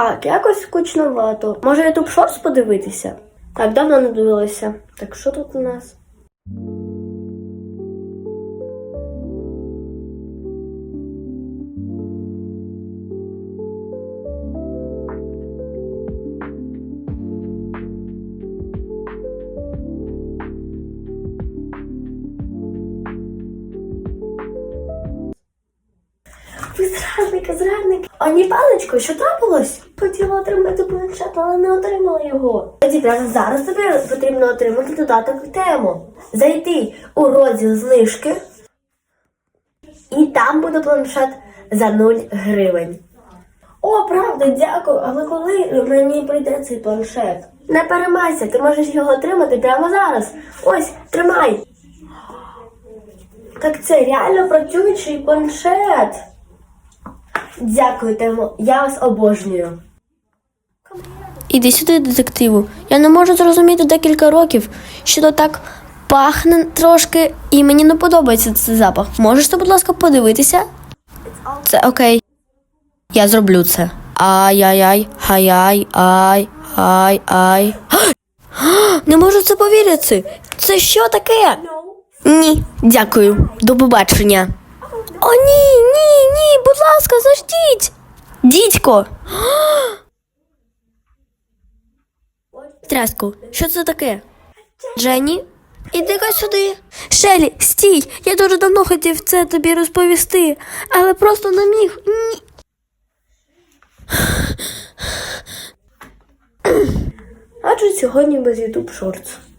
Так, якось скучновато. Може YouTube Shorts подивитися? Так, давно не дивилася. Так що тут у нас? Ви зрадники, зрадники. Ані паличко, що трапилось? Хотіла отримати планшет, але не отримала його. Тоді зараз тобі потрібно отримати додаток тему. Зайти у розділ знижки, і там буде планшет за 0 гривень. О, правда, дякую. Але коли мені прийде цей планшет? Не переймайся, ти можеш його отримати прямо зараз. Ось, тримай. Так це реально працюючий планшет. Дякую, Темо. Я вас обожнюю. Іди сюди, детективу. Я не можу зрозуміти декілька років, що то так пахне трошки, і мені не подобається цей запах. Можеш ти, будь ласка, подивитися? Це окей. Я зроблю це. Ай-яй-яй, ай-яй, ай, ай, ай. Не можу це повірити. Це що таке? Ні, дякую. До побачення. О, ні, ні, ні, будь ласка, заждіть. Дідько. Тряску, що це таке? Дженні? Іди-ка сюди. Шелі, стій! Я дуже давно хотів це тобі розповісти, але просто не міг. Ні. Адже сьогодні без YouTube Shorts.